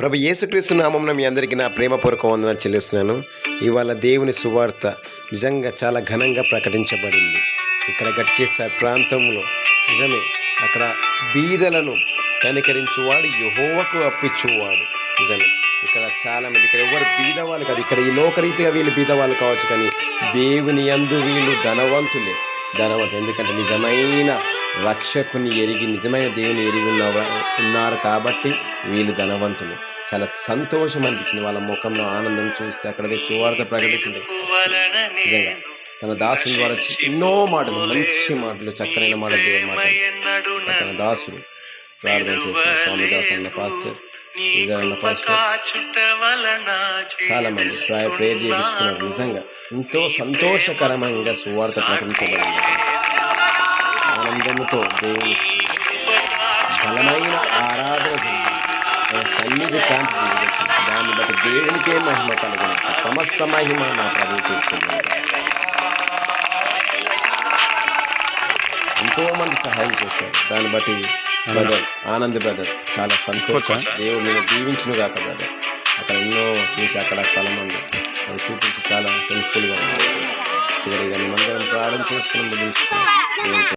ప్రభు యేసుక్రీస్తు నామంలో మీ అందరికీ నా ప్రేమపూర్వక వందన చెల్లిస్తున్నాను. ఇవాళ దేవుని సువార్త నిజంగా చాలా ఘనంగా ప్రకటించబడింది. ఇక్కడ గట్కేసార్ ప్రాంతంలో నిజమే అక్కడ బీదలను కనికరించువాడు యహోవకు అప్పించువాడు నిజమే ఇక్కడ చాలా మంది ఇక్కడ ఎవరు బీదవాళ్ళు కాదు ఇక్కడ ఈ లోకరీతిగా వీళ్ళు బీదవాళ్ళు కావచ్చు కానీ దేవుని అందు వీళ్ళు ధనవంతులే. ధనవంతులు ఎందుకంటే నిజమైన రక్షకుని ఎరిగి నిజమైన దేవుని ఎరిగి ఉన్నవ ఉన్నారు కాబట్టి వీళ్ళు ధనవంతులు. చాలా సంతోషం అనిపించింది. వాళ్ళ ముఖంలో ఆనందం చూస్తే అక్కడ సువార్త ప్రకటించింది. తన దాసుని ద్వారా ఎన్నో మాటలు మంచి మాటలు చక్కనైన మాటలు మాటలు తన దాసుడు ప్రార్థన చేసిన స్వామి దాసు అన్న పాస్టర్ పాస్టర్. చాలా మంది ప్రేయర్ చేయించుకున్నారు. నిజంగా ఎంతో సంతోషకరమైన సువార్త ప్రకటించబడింది. ఆనందముతో దేవుని బలమైన ఆరాధన సన్నిధి కాంతి. దాన్ని బట్టి దేవునికే మహిమ కలుగును. సమస్త మహిమ నా ప్రభు ఎంతో మంది సహాయం చేశారు. దాన్ని బట్టి బ్రదర్ ఆనంద్ బ్రదర్ చాలా సంతోషం. దేవుడు నేను దీవించును కాక బ్రదర్. అక్కడ ఎన్నో చూసి అక్కడ స్థలం ఉంది. అది చూపించి చాలా థ్యాంక్ఫుల్గా ఉంది. చివరిగా మేమందరం ప్రార్థన చేసుకుని ముగించుకున్నాం